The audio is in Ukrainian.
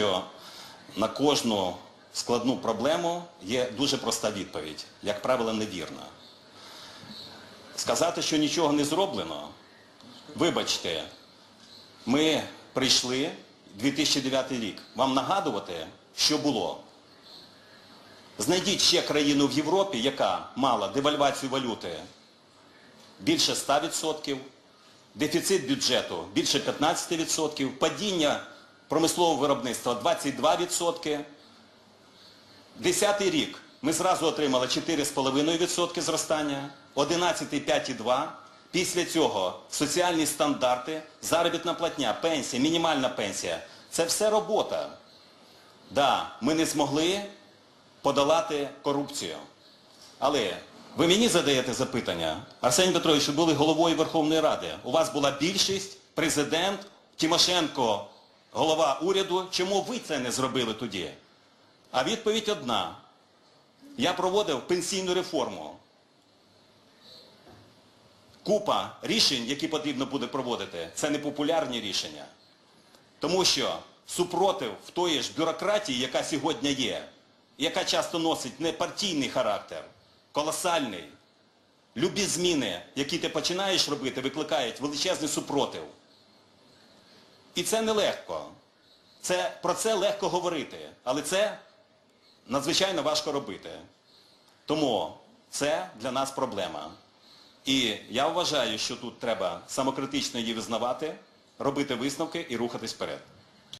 що на кожну складну проблему є дуже проста відповідь, як правило, невірна. Сказати, що нічого не зроблено, вибачте, ми прийшли 2009 рік. Вам нагадувати, що було? Знайдіть ще країну в Європі, яка мала девальвацію валюти більше 100%, дефіцит бюджету більше 15%, падіння промислового виробництва 22%. Десятий рік ми зразу отримали 4,5% зростання, 11 5,2%. Після цього соціальні стандарти, заробітна платня, пенсія, мінімальна пенсія. Це все робота. Да, ми не змогли подолати корупцію. Але ви мені задаєте запитання, Арсеній Петрович, ви були головою Верховної Ради. У вас була більшість, президент, Тимошенко, голова уряду. Чому ви це не зробили тоді? А відповідь одна. Я проводив пенсійну реформу. Купа рішень, які потрібно буде проводити, це не популярні рішення. Тому що супротив в тої ж бюрократії, яка сьогодні є, яка часто носить не партійний характер, колосальний, любі зміни, які ти починаєш робити, викликають величезний супротив. І це нелегко. Це, про це легко говорити, але це надзвичайно важко робити. Тому це для нас проблема. І я вважаю, що тут треба самокритично її визнавати, робити висновки і рухатись вперед.